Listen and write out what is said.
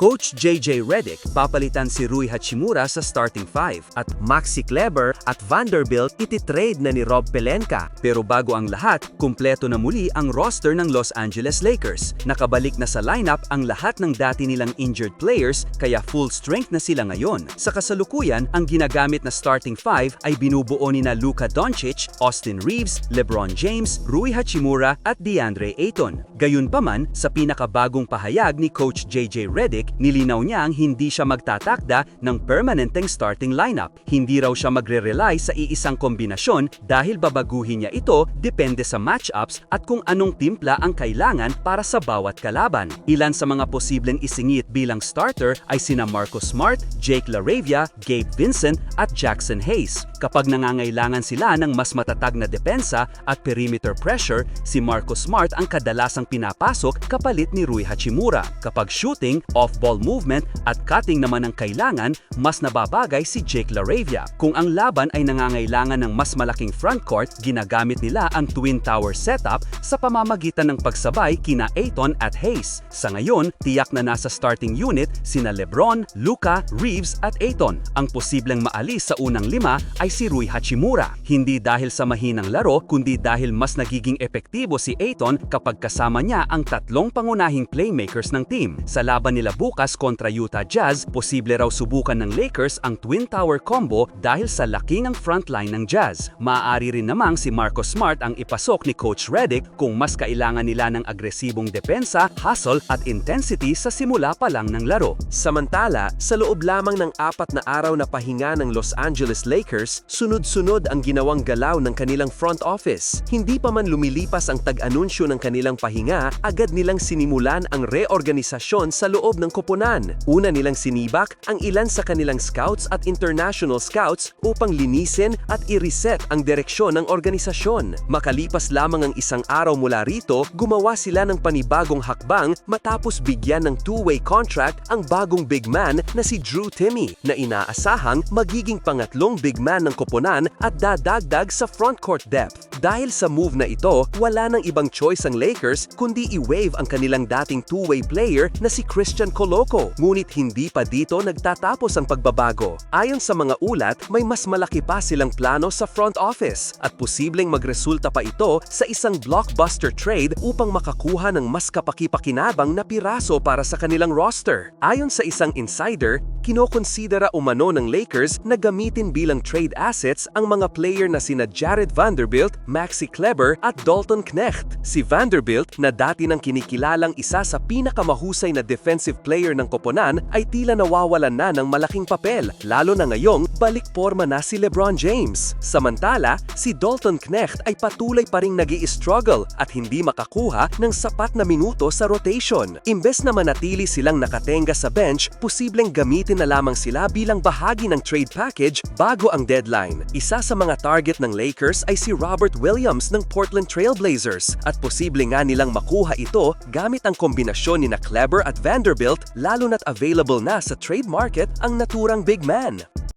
Coach JJ Redick papalitan si Rui Hachimura sa starting five at Maxi Kleber at Vanderbilt ititrade na ni Rob Pelenka. Pero bago ang lahat, kumpleto na muli ang roster ng Los Angeles Lakers. Nakabalik na sa lineup ang lahat ng dati nilang injured players kaya full strength na sila ngayon. Sa kasalukuyan, ang ginagamit na starting five ay binubuo ni na Luka Doncic, Austin Reeves, LeBron James, Rui Hachimura at DeAndre Ayton. Gayunpaman, sa pinakabagong pahayag ni Coach JJ Redick, nilinaw niya ang hindi siya magtatakda ng permanenteng starting lineup. Hindi raw siya magre-rely sa iisang kombinasyon dahil babaguhin niya ito depende sa matchups at kung anong timpla ang kailangan para sa bawat kalaban. Ilan sa mga posibleng isingit bilang starter ay sina Marcus Smart, Jake LaRavia, Gabe Vincent at Jackson Hayes. Kapag nangangailangan sila ng mas matatag na depensa at perimeter pressure, si Marcus Smart ang kadalasang pinapasok kapalit ni Rui Hachimura. Kapag shooting, off-ball movement at cutting naman ang kailangan, mas nababagay si Jake LaRavia. Kung ang laban ay nangangailangan ng mas malaking frontcourt, ginagamit nila ang Twin Tower setup sa pamamagitan ng pagsabay kina Ayton at Hayes. Sa ngayon, tiyak na nasa starting unit sina Lebron, Luka, Reeves at Ayton. Ang posibleng maalis sa unang lima ay si Rui Hachimura. Hindi dahil sa mahinang laro, kundi dahil mas nagiging epektibo si Ayton kapag kasama niya ang tatlong pangunahing playmakers ng team. Sa laban nila bukas kontra Utah Jazz, posible raw subukan ng Lakers ang Twin Tower combo dahil sa laki ng frontline ng Jazz. Maaari rin namang si Marcus Smart ang ipasok ni Coach Redick kung mas kailangan nila ng agresibong depensa, hustle at intensity sa simula pa lang ng laro. Samantala, sa loob lamang ng apat na araw na pahinga ng Los Angeles Lakers, sunod-sunod ang ginawang galaw ng kanilang front office. Hindi pa man lumilipas ang tag-anunsyo ng kanilang pahinga, agad nilang sinimulan ang reorganisasyon sa loob ng koponan. Una nilang sinibak ang ilan sa kanilang scouts at international scouts upang linisin at i-reset ang direksyon ng organisasyon. Makalipas lamang ang isang araw mula rito, gumawa sila ng panibagong hakbang matapos bigyan ng two-way contract ang bagong big man na si Drew Timmy na inaasahang magiging pangatlong big man ng koponan at dadagdag sa frontcourt depth. Dahil sa move na ito, wala nang ibang choice ang Lakers kundi i-wave ang kanilang dating two-way player na si Christian Coloco. Ngunit hindi pa dito nagtatapos ang pagbabago. Ayon sa mga ulat, may mas malaki pa silang plano sa front office at posibleng magresulta pa ito sa isang blockbuster trade upang makakuha ng mas kapakipakinabang na piraso para sa kanilang roster. Ayon sa isang insider, kinokonsidera umano ng Lakers na gamitin bilang trade assets ang mga player na sina Jared Vanderbilt, Maxi Kleber at Dalton Knecht. Si Vanderbilt na dati nang kinikilalang isa sa pinakamahusay na defensive player ng koponan ay tila nawawalan na ng malaking papel, lalo na ngayong balik forma na si LeBron James. Samantala, si Dalton Knecht ay patuloy pa ring nag struggle at hindi makakuha ng sapat na minuto sa rotation. Imbes na manatili silang nakatenga sa bench, posibleng gamitin na lamang sila bilang bahagi ng trade package bago ang deadline. Isa sa mga target ng Lakers ay si Robert Williams ng Portland Trailblazers at posible nga nilang makuha ito gamit ang kombinasyon ni na Kleber at Vanderbilt lalo na't available na sa trade market ang naturang big man.